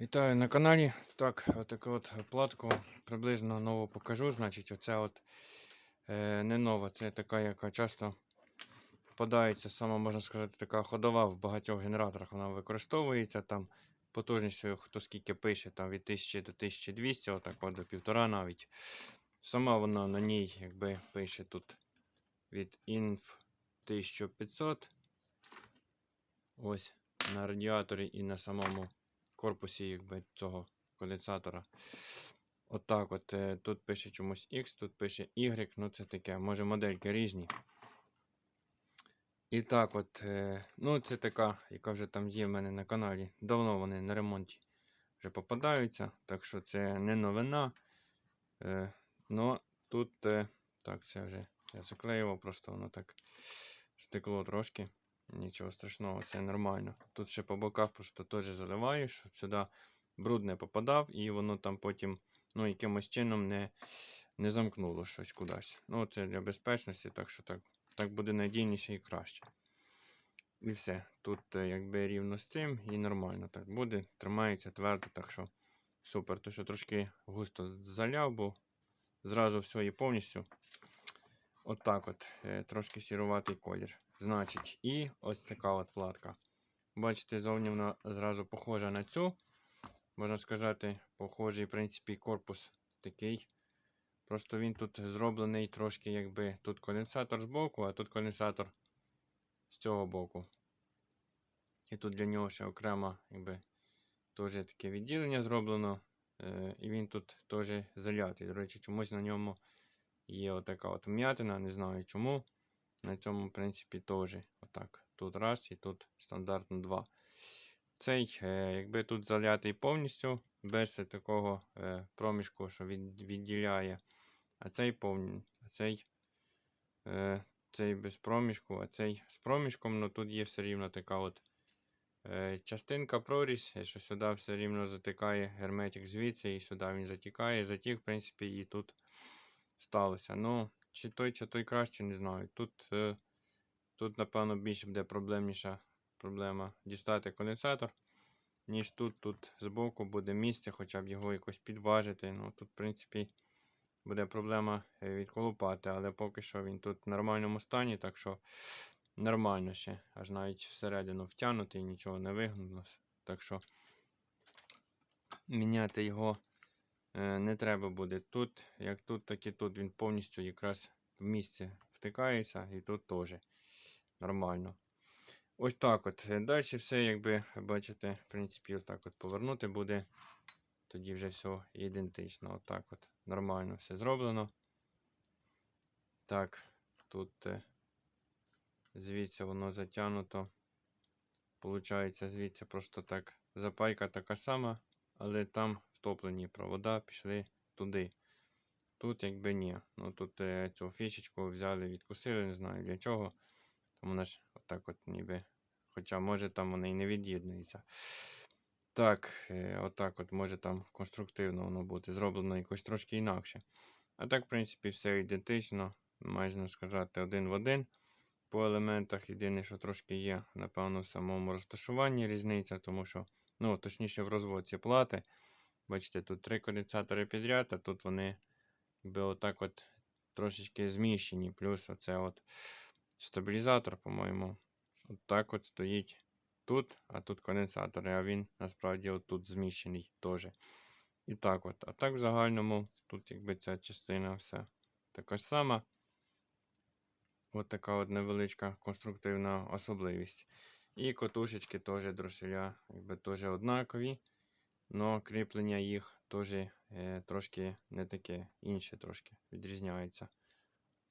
Вітаю на каналі. Так, отаку от платку приблизно нову покажу. Значить, оця от е, не нова, це така, яка часто попадається, сама можна сказати, така ходова в багатьох генераторах. Вона використовується там потужністю, хто скільки пише, там від 1000 до 1200, отак от до півтора навіть. Сама вона на ній, якби пише тут від INF 1500. Ось на радіаторі і на самому корпусі якби, цього конденсатора. Отак от, е, Тут пише чомусь X, тут пише Y, ну це таке, може модельки різні. І так от, е, ну це така, яка вже там є в мене на каналі. Давно вони на ремонті вже попадаються, так що це не новина. Е, Ну тут, так, це вже я заклеював, просто воно так стекло трошки. Нічого страшного, це нормально. Тут ще по боках просто теж заливаєш, щоб сюди бруд не попадав, і воно там потім ну, якимось чином не не замкнуло щось кудись. Ну, це для безпечності, так що так так буде надійніше і краще. І все. Тут е, якби рівно з цим і нормально так буде. Тримається твердо, так що супер. То що трошки густо заляв, бо зразу все і повністю. Отак от, от трошки сіруватий колір. Значить, і ось така от платка. Бачите, зовні вона зразу похожа на цю. Можна сказати, похожий, в принципі, корпус такий. Просто він тут зроблений трошки, якби тут конденсатор з боку, а тут конденсатор з цього боку. І тут для нього ще окремо, якби, теж таке відділення зроблено. Е, і він тут теж залятий. До речі, чомусь на ньому є отака от вм'ятина, не знаю чому. На цьому, в принципі, теж отак. Тут раз і тут стандартно два. Цей, е, якби тут залятий повністю, без такого е, проміжку, що відділяє. А цей повні, а цей е, цей без проміжку, а цей з проміжком, ну тут є все рівно така от частинка прорізь, що сюди все рівно затикає герметик звідси, і сюди він затікає. Затік, в принципі, і тут сталося. Ну, чи той, чи той краще, не знаю. Тут, е, тут напевно, більше буде проблемніша проблема дістати конденсатор, ніж тут. Тут збоку буде місце, хоча б його якось підважити. Ну, Тут, в принципі, буде проблема е, відколупати, але поки що він тут в нормальному стані, так що нормально ще. Аж навіть всередину втягнутий, нічого не вигнулося. Так що міняти його. Е, не треба буде. Тут, як тут, так і тут він повністю якраз в місці втикається, і тут теж нормально. Ось так от. Е, Далі все, якби бачите, в принципі, отак от повернути буде. Тоді вже все ідентично. Отак от. Нормально все зроблено. Так, тут е, звідси воно затягнуто. Получається, звідси просто так запайка така сама, але там втоплені провода пішли туди. Тут якби ні. Ну Тут е, цю фішечку взяли, відкусили, не знаю для чого. Тому вона ж отак от ніби. Хоча може там вона і не від'єднується. Так, е, отак от може там конструктивно воно бути. Зроблено якось трошки інакше. А так, в принципі, все ідентично. Майже сказати один в один. По елементах єдине, що трошки є, напевно, в самому розташуванні різниця, тому що, ну, точніше, в розводці плати. Бачите, тут три конденсатори підряд, а тут вони якби отак от трошечки зміщені. Плюс оце от стабілізатор, по-моєму, отак от стоїть тут, а тут конденсатори, а він насправді отут зміщений теж. І так от. А так в загальному тут якби ця частина вся така ж сама. От така от невеличка конструктивна особливість. І котушечки теж дроселя, якби теж однакові. Но кріплення їх теж е, трошки не таке, інше трошки відрізняється.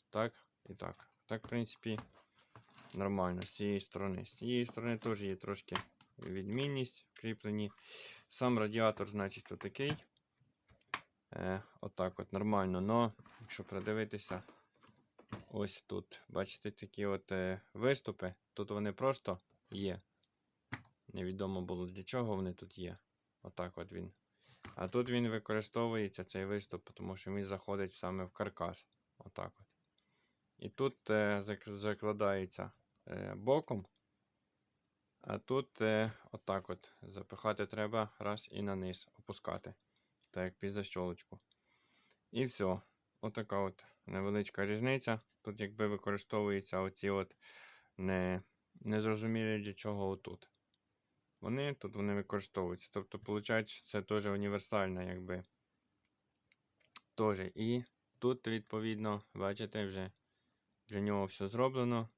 Так і так. Так, в принципі, нормально з цієї сторони. З цієї сторони теж є трошки відмінність в кріпленні. Сам радіатор, значить, отакий. Е, Отак от нормально. Но, якщо придивитися, ось тут, бачите, такі от е, виступи. Тут вони просто є. Невідомо було для чого вони тут є. Отак от він. А тут він використовується цей виступ, тому що він заходить саме в каркас. Отак от. І тут е, закладається е, боком. А тут е, отак от запихати треба раз і на низ опускати. Так як під защолочку. І все. Отака от невеличка різниця. Тут якби використовуються оці от не, незрозумілі для чого отут. Вони тут вони використовуються. Тобто, виходить, що це теж універсальна, якби. Теж. І тут, відповідно, бачите, вже для нього все зроблено.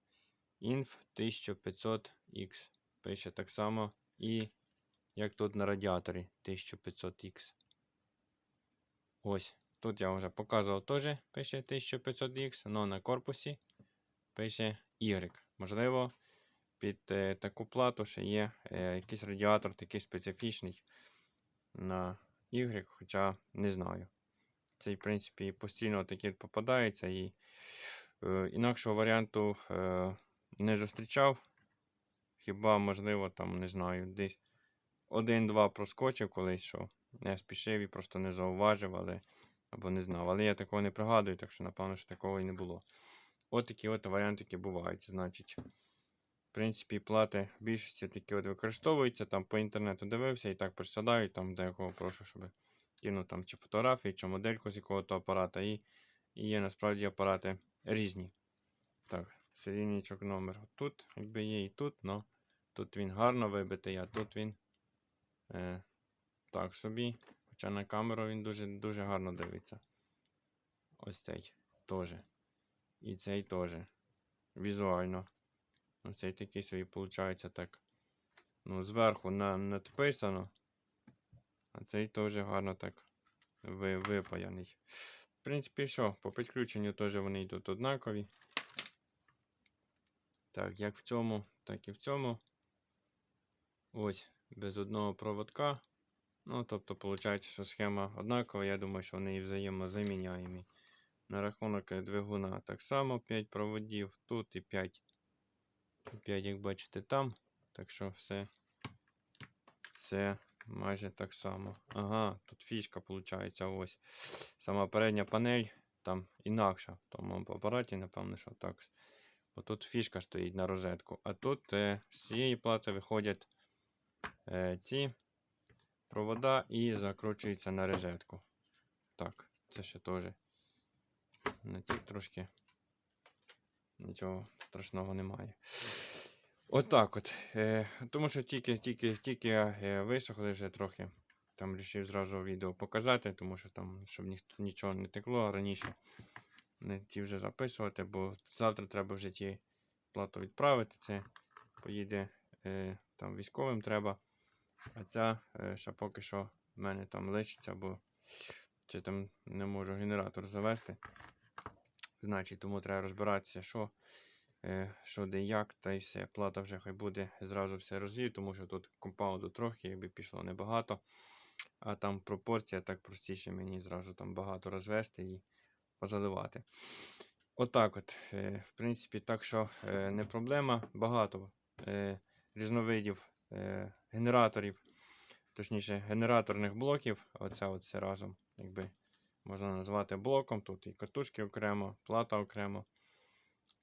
Inf 1500X. Пише так само. І як тут на радіаторі 1500X. Ось. Тут я вже показував теж пише 1500X, але на корпусі пише Y. Можливо, під е, таку плату ще є е, якийсь радіатор такий специфічний на Y, хоча не знаю. Цей, в принципі, постійно такі попадається і е, інакшого варіанту е, не зустрічав. Хіба, можливо, там, не знаю, десь один-два проскочив колись, що не спішив і просто не зауважив, але або не знав. Але я такого не пригадую, так що, напевно, що такого і не було. От такі от варіантики бувають. Значить, в принципі, плати в більшості такі от використовуються. Там по інтернету дивився і так присадають, там деякого прошу, щоб кинув там чи фотографії, чи модельку з якого-то апарата. І, і є насправді апарати різні. Так, серійничок номер тут, якби є і тут, але тут він гарно вибитий, а тут він е, так собі. Хоча на камеру він дуже дуже гарно дивиться. Ось цей теж. І цей теж. Візуально. Оцей такий собі, виходить, так. Ну, зверху на, надписано. А цей теж гарно так ви, випаяний. В принципі, що, по підключенню теж вони йдуть однакові. Так, як в цьому, так і в цьому. Ось, без одного проводка. Ну, тобто, виходить, що схема однакова. Я думаю, що вони і взаємозаміняємі. На рахунок двигуна так само 5 проводів, тут і 5. 5, як бачите, там. Так що все, все майже так само. Ага, тут фішка виходить. Ось. Сама передня панель там інакша. В тому апараті, напевно, що так. Бо тут фішка стоїть на розетку. А тут е, з цієї плати виходять е, ці провода і закручується на розетку. Так, це ще теж натік трошки. Нічого страшного немає. Отак от. Е, тому що тільки тільки, тільки е, висохли вже трохи. Там вирішив зразу відео показати, тому що там, щоб ніхто нічого не текло раніше. Не ті вже записувати, бо завтра треба вже ті плату відправити. Це поїде е, там військовим треба. А ця е, ще поки що в мене там лишиться, бо чи там не можу генератор завести. Значить, тому треба розбиратися, що, е, що де як, та й все. Плата вже хай буде зразу все розвію, тому що тут компаунду трохи, якби пішло небагато. А там пропорція так простіше мені зразу там багато розвести і позаливати. Отак от, е, в принципі, так що е, не проблема. Багато різновидів генераторів, точніше, генераторних блоків. Оце от все разом, якби можна назвати блоком. Тут і катушки окремо, плата окремо,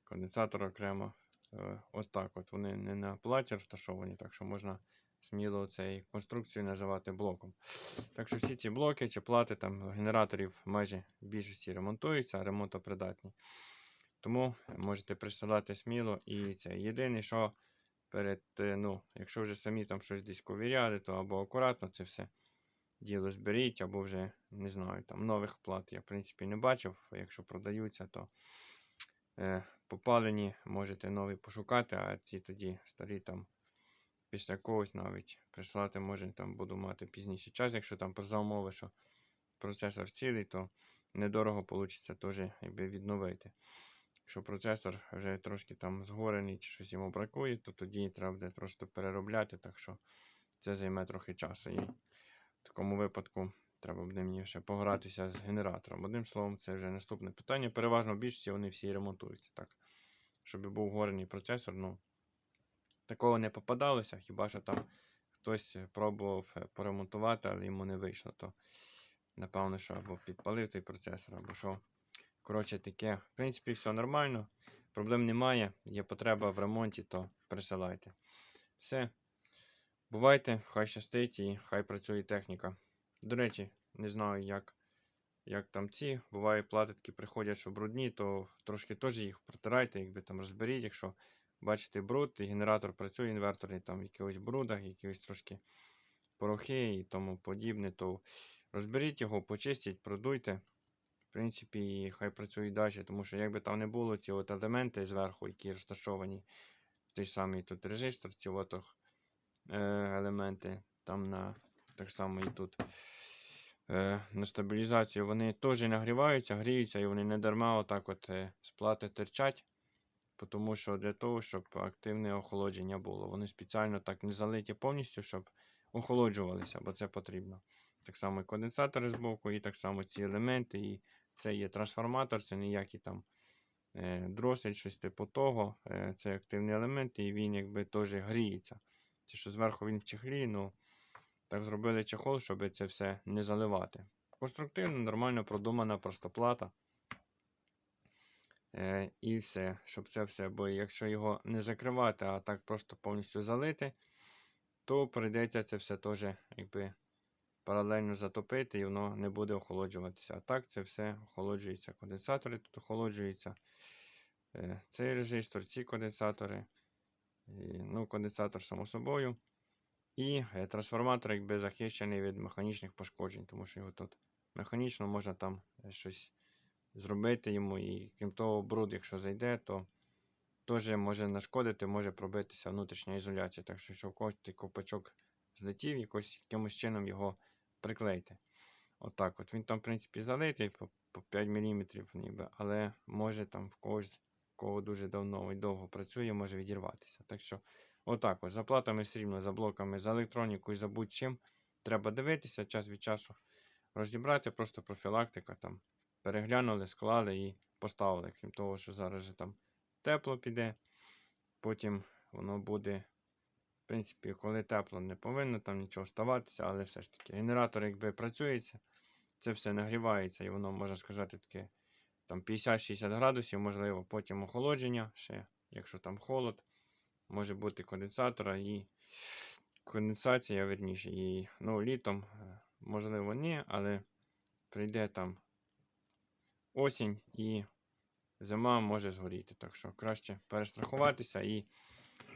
конденсатор окремо. Е, Ось так от вони не на платі розташовані, так що можна сміло цей конструкцію називати блоком. Так що всі ці блоки чи плати там генераторів майже в більшості ремонтуються, ремонтопридатні. Тому можете присилати сміло і це. Єдине, що перед, е, ну, якщо вже самі там щось десь ковіряли, то або акуратно це все діло зберіть, або вже, не знаю, там нових плат я, в принципі, не бачив. Якщо продаються, то е, попалені, можете нові пошукати, а ці тоді старі там після когось навіть прислати, може там буду мати пізніше час, якщо там за умови, що процесор цілий, то недорого вийде теж якби відновити. Якщо процесор вже трошки там згорений чи щось йому бракує, то тоді треба буде просто переробляти, так що це займе трохи часу. І в такому випадку треба буде мені ще погратися з генератором. Одним словом, це вже наступне питання. Переважно в більшості вони всі ремонтуються. так. Щоб був горений процесор, ну такого не попадалося, хіба що там хтось пробував поремонтувати, але йому не вийшло. То напевно, що або підпалив той процесор, або що. Коротше, таке, в принципі, все нормально. Проблем немає. Є потреба в ремонті, то присилайте. Все. Бувайте, хай щастить і хай працює техніка. До речі, не знаю, як, як там ці. Буває, платитки приходять, що брудні, то трошки теж їх протирайте, якби там розберіть, якщо бачите бруд, і генератор працює інверторний, там в якихось брудах, якихось трошки порохи і тому подібне, то розберіть його, почистіть, продуйте. В принципі, і хай працює далі, тому що якби там не було ці от елементи зверху, які розташовані, той самий тут резистор, ці от елементи, там на так само і тут е, на стабілізацію, вони теж нагріваються, гріються, і вони не дарма отак от е, з плати терчать. Тому що для того, щоб активне охолодження було. Вони спеціально так не залиті повністю, щоб охолоджувалися, бо це потрібно. Так само і конденсатори з боку, і так само ці елементи, і це є трансформатор, це ніякий там е, дросель, щось типу того. Е, це активний елемент, і він якби теж гріється. Це що зверху він в чехлі, ну так зробили чехол, щоб це все не заливати. Конструктивно, нормально продумана просто плата. Е, і все, щоб це все, бо якщо його не закривати, а так просто повністю залити, то прийдеться це все теж якби паралельно затопити і воно не буде охолоджуватися. А так це все охолоджується. Конденсатори тут охолоджуються. Е, Цей резистор, ці конденсатори. І, ну, конденсатор само собою. І е, трансформатор якби захищений від механічних пошкоджень, тому що його тут механічно можна там е, щось зробити йому. І крім того, бруд, якщо зайде, то теж може нашкодити, може пробитися внутрішня ізоляція. Так що, якщо в когось той ковпачок злетів, якось, якимось чином його приклейте. Отак от. Він там, в принципі, залитий по 5 мм, ніби, але може там в когось, кого дуже давно і довго працює, може відірватися. Так що, отак от. За платами все рівно, за блоками, за електронікою, за будь-чим. Треба дивитися час від часу, розібрати, просто профілактика там. Переглянули, склали і поставили. Крім того, що зараз же там тепло піде. Потім воно буде, в принципі, коли тепло, не повинно там нічого ставатися, але все ж таки генератор, якби працюється, це все нагрівається, і воно, можна сказати, таке там 50-60 градусів, можливо, потім охолодження ще, якщо там холод, може бути конденсатора і конденсація, верніше, і ну, літом, е, можливо, ні, але прийде там осінь і зима може згоріти. Так що краще перестрахуватися і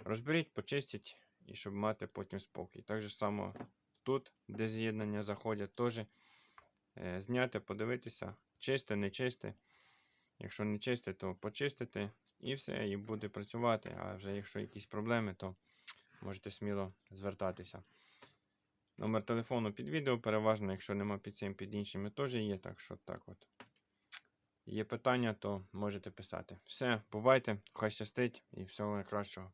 розберіть, почистіть, і щоб мати потім спокій. Так же само тут, де з'єднання заходять, теж е, зняти, подивитися, чисте, не чисте. Якщо не чисте, то почистити і все, і буде працювати. А вже якщо якісь проблеми, то можете сміло звертатися. Номер телефону під відео, переважно, якщо нема під цим, під іншими теж є. Так що так от. Є питання, то можете писати. Все, бувайте, хай щастить і всього найкращого.